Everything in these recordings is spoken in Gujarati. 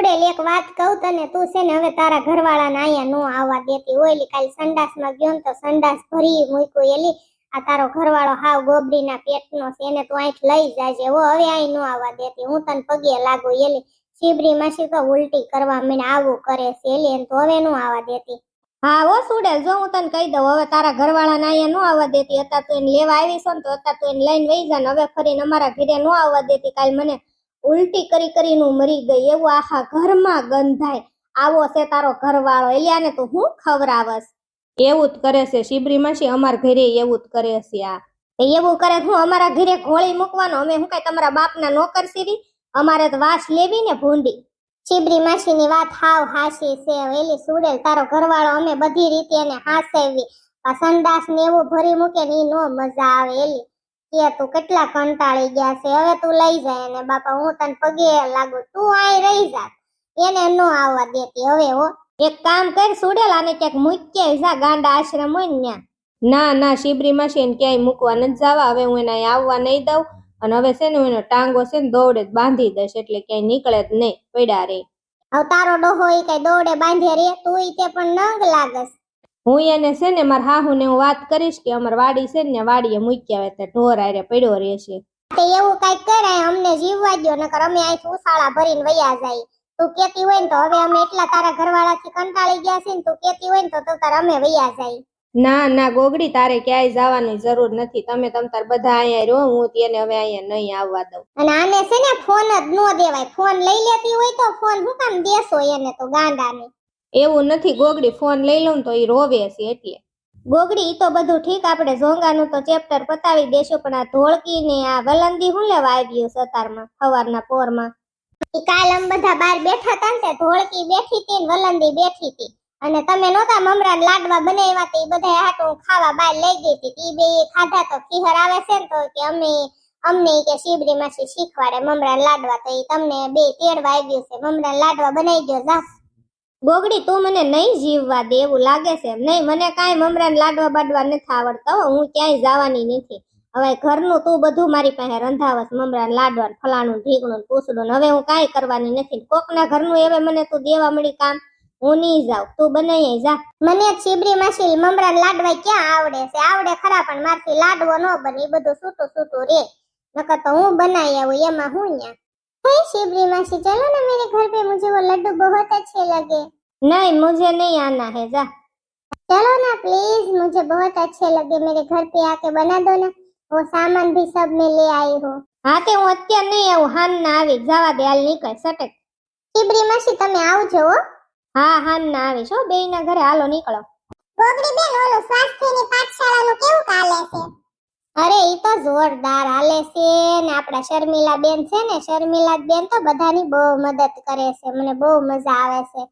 સુડેલ એક વાત કહું તને, તું છે ને હવે તારા ઘરવાળાને અહીંયા નો આવવા દેતી ઓયલી કાલ સંડાસમાં ગયો તો સંડાસ ભરી મૂક્યું એલી. આ તારો ઘરવાળો હાવ ગોબડીના પેટનો છે, એને તું અહીં લઈ જાજે. હો, હવે અહીં નો આવવા દેતી. હું તને પગે લાગુ એલી. શિબરી માસી તો ઉલટી કરવા મને આવું કરે છે એલી, એને તો હવે નો આવવા દેતી. હા, હો, સુડેલ, જો હું તને કહી દઉં, હવે તારા ઘરવાળાને અહીંયા નો આવવા દેતી. અત્યારે તું એને લેવા આવી છો ને તો અત્યારે તું એને લઈને વહી જા ને. હવે ફરીને અમારા ઘરે નો આવવા દેતી. કાલ મને ઉલટી કરી કરીને હું મરી ગઈ એવું આખા ઘરમાં ગંધાય. આવો છે તારો ઘરવાળો એટલે ને તું હું ખવરાવસ એવું જ કરે છે શિબરી માસી અમાર ઘરે એવું જ કરે છે આ. એવું કરે હું અમારા ઘરે ઘોળી મૂકવાનો અમે હું કઈ તમારા બાપના નોકર સીવી? અમારે તો વાસ લેવી ને ભૂંડી. ચીબરી માસીની વાત હાવ હાસી છે એલી સુડેલ તારો ઘરવાળો અમે બધી રીતે એને હાસેવી આ સંડાસ ને એવું ભરી મૂકે ને ઈ નો મજા આવે એલી. કે તું કેટલા કંટાળી ગયા છે? હવે તું લઈ જાય અને બાપા, હું તને પગે લાગુ તું આય રહી જા. એને નો આવવા દેતી. હવે હો, એક કામ કર, સુડેલ આને ક્યાંક મૂક્યા જા, ગાંડા આશ્રમ હોય ને ના ના, શિબરી માસી એને ક્યાંય મૂકવા નથી જવા. હવે હું એને આવવા નહીં દઉં. અને હવે છે ને હું એનો ટાંગો છે ને દોડે બાંધી દઈશ, એટલે ક્યાંય નીકળે જ નહીં, પડ્યા રે હવે તારો ડોહો એ કઈ દોડે બાંધે રે તું તે પણ નંગ લાગસ. હું એને છે ને મારા હાહુને હું વાત કરીશ કે અમાર વાડી છે ને વાડીએ મૂક્યા હોય તો ઢોર આરે પડ્યો રહેશે. તે એવું કંઈક કરાય અમને જીવવા દો નકર અમે અહીંથી ઉસાળા ભરીને વયા જાય. તું કેતી હોય ને તો હવે અમે એટલા તારા ઘરવાળાથી કંટાળી ગયા છે ને તું કેતી હોય ને તો તું તાર અમે વયા જાય. ના ના ગોગડી તારે ક્યાંય જવાની જરૂર નથી. તમે તમ તાર બધા અહીંયા રહો હું તેને હવે અહીંયા નહીં આવવા દઉં. અને આને છે ને ફોન જ નો દેવાય. ફોન લઈ લેતી હોય તો ફોન હું કામ દેશો એને તો ગાંડાને. એવું નથી ગોગડી ફોન લઈ લઉં તો એ રોવે છે એટલે. ગોગડી તો બધું ઠીક આપણે ઝોંગાનું તો ચેપ્ટર પતાવી દેશું પણ આ ધોળકી ને આ વલંદી હું લેવા આવ્યું સતારમાં સવારના પોરમાં? કાલ અમે બધા બહાર બેઠા હતા ને ધોળકી બેઠી હતી ને વલંદી બેઠી હતી અને તમે નહોતા મમરાન લાડવા બનાવ્યા તે બધા હાટું ખાવા બહાર લઈ ગઈ હતી એ બે ખાધા તો ખીહર આવે છે ને તો કે અમે અમને કે શીબરી માસી શીખવાડે મમરાન લાડવા તો એ તમને બે તેડવા આવ્યું છે. મમરાન લાડવા બનાવી દો જા. ગોગડી તું મને નહીં જીવવા દે એવું લાગે છે નહીં. મને કાંઈ મમરાન લાડવા બાડવા નથી આવડતા હો. હું ક્યાંય જવાની નથી. હવે ઘરનું તું બધું મારી પાસે રંધાવસ. મમરાન લાડવા ફલાણું ઢીકણું પૂછડું હવે હું કાંઈ કરવાની નથી. કોકના ઘરનું હવે મને તું દેવા મળી કામ. હું નહીં જાઉં. તું બનાવી જા. મને છીબરી માસી મમરાન લાડવા ક્યાં આવડે છે? આવડે ખરા, પણ મારથી લાડવો ન બને. એ બધું સૂતું સૂતું રે. નકર તો હું બનાવી આવું, એમાં હું ન્યા? हे शिवरी मासी चलो ना मेरे घर पे मुझे वो लड्डू बहुत अच्छे लगे नहीं मुझे नहीं आना है जा चलो ना प्लीज मुझे बहुत अच्छे लगे मेरे घर पे आके बना दो ना वो सामान भी सब मैं ले आई हूँ હા તે હું અત્યારે નહીં આવું હાન ના આવી જવા દે હાલ નીકળ સટક શિબરી માસી તમે આવજો હો હા હાન ના આવીશ હો બેય ના ઘરે હાલો નીકળો ગોગડી બેન ઓલો સ્વાસ્થ્યની પાઠશાળાનું કેવું ચાલે છે અરે ઈ તો જોરદાર હાલે છે ને આપણા શર્મિલા બેન છે ને શર્મિલા બેન તો બધાની બહુ મદદ કરે છે. મને બહુ મજા આવે છે.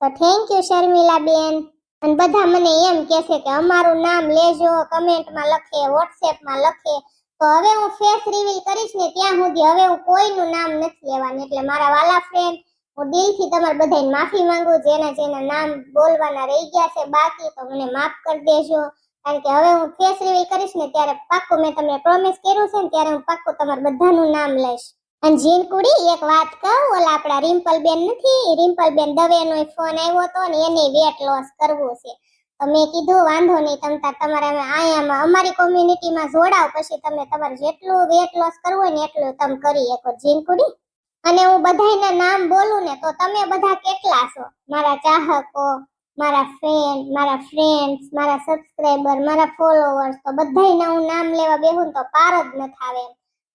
તો થેન્ક યુ શર્મિલા બેન અને બધા મને એમ કહે છે કે અમારું નામ લેજો, કમેન્ટમાં લખે, વોટ્સએપમાં લખે. તો હવે હું ફેસ રિવીલ કરીશ ને ત્યાં સુધી હવે હું કોઈનું નામ નથી લેવાની. એટલે મારા વાલા ફ્રેન્ડ હું દિલથી તમારા બધાને માફી માંગુ, જેના જેના નામ બોલવાના રહી ગયા છે, બાકી તો મને માફ કરી દેજો. કારણ કે હવે હું ફેસ રિવીલ કરીશ ને ત્યારે પાક્કું મેં તમને પ્રોમિસ કર્યું છે ને ત્યારે હું પાક્કું તમારા બધાનું નામ લઈશ. અને જીન કુડી, એક વાત કહું, ઓલા આપણા રિમ્પલ બેન નથી રિમ્પલ બેન દવેનો ફોન આવ્યો હતો ને એને વેટ લોસ કરવું છે. તો મેં કીધું, વાંધો નહીં, તમ તાર તમારે અમે આયામાં, અમારી કોમ્યુનિટીમાં જોડાવ પછી તમે તમારે જેટલું વેટ લોસ કરવું હોય ને એટલું તમે કરી શકો, જીન કુડી. અને હું બધાયના નામ બોલું ને તો તમે બધા કેટલા છો? મારા ચાહકો મારા ફ્રેન્ડ મારા ફ્રેન્ડ્સ મારા સબસ્ક્રાઇબર મારા ફોલોવર્સ તો બધાયના હું નામ લેવા બેહું તો પાર જ ન થાવે.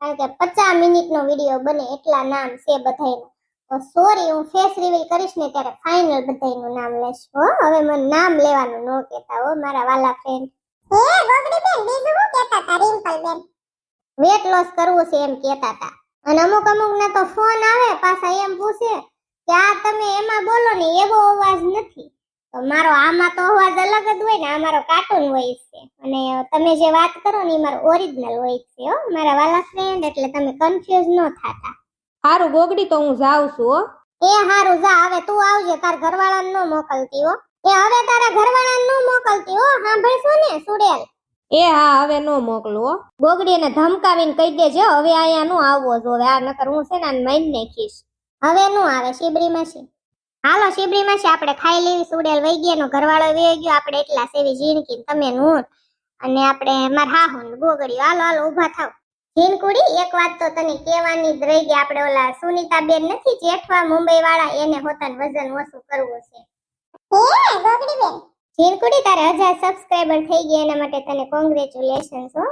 કારણ કે પચાસ મિનિટનો વીડિયો બને એટલા નામ છે બધાયના. તો સોરી હું ફેસ રિવીલ કરીશ ને ત્યારે ફાઇનલ બધાયનું નામ લઈશ. હો હવે મને નામ લેવાનું ન કહેતા હો મારા વાલા ફ્રેન્ડ હે ગોગડી બેન બીજું હું કહેતા તા રિમ્પલ બેન? વેટ લોસ કરવું છે એમ કહેતા તા. અને અમુક અમુક ના તો ફોન આવે પાછા એમ પૂછે કે આ તમે એમાં બોલો ને એવો અવાજ નથી. મારો આમાં તો અવાજ અલગ જ હોય ને આ મારો કાર્ટૂન વોઇસ છે. અને તમે જે વાત કરો ને એ મારો ઓરિજિનલ વોઇસ છે હો. મારા વાલા ફ્રેન્ડ એટલે તમે કન્ફ્યુઝ ન થાતા. હારું ગોગડી તો હું જાઉં છું હો. એ હારું જા હવે તું આવજે તાર ઘરવાળાને નો મોકલતી હો. એ હવે તારા ઘરવાળાને નો મોકલતી હો સાંભળશો ને સુડેલ એ હા હવે નો મોકલું હો. ગોગડીને ધમકાવીને કહી દેજે હવે અહીંયા નો આવવો જોવે આ નકર હું છે ને મૈન મારી નાખીશ. હવે નો આવે શિબરી માસી હાલો શિબરી માસી આપણે ખાઈ લેવી સુડેલ વહી ગયા ઘરવાળો વહી ગયો આપણે એટલા સેવી ઝીણકી તમે હું અને આપણે મારા હાહુ ને ગોગડી હાલો હાલો ઊભા થાવ. ઝીણકુડી એક વાત તો તને કહેવાની જ રહી ગઈ આપણે ઓલા સુનિતા બેન નથી જેઠવા મુંબઈ વાળા એને હોતાન વજન ઓછું કરવું છે. હે ગોગડી બેન ઝીણકુડી તારે હજાર સબસ્ક્રાઇબર થઈ ગયા એના માટે તને કોંગ્રેચ્યુલેશન્સ હો.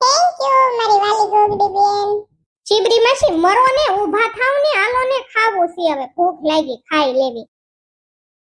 થેન્ક યુ મારી વાલી ગોગડી બેન શિબરી માસી મરો ને ઊભા થાવ ને આલો ને ખાવું છે. હવે ભૂખ લાગી, ખાઈ લેવી.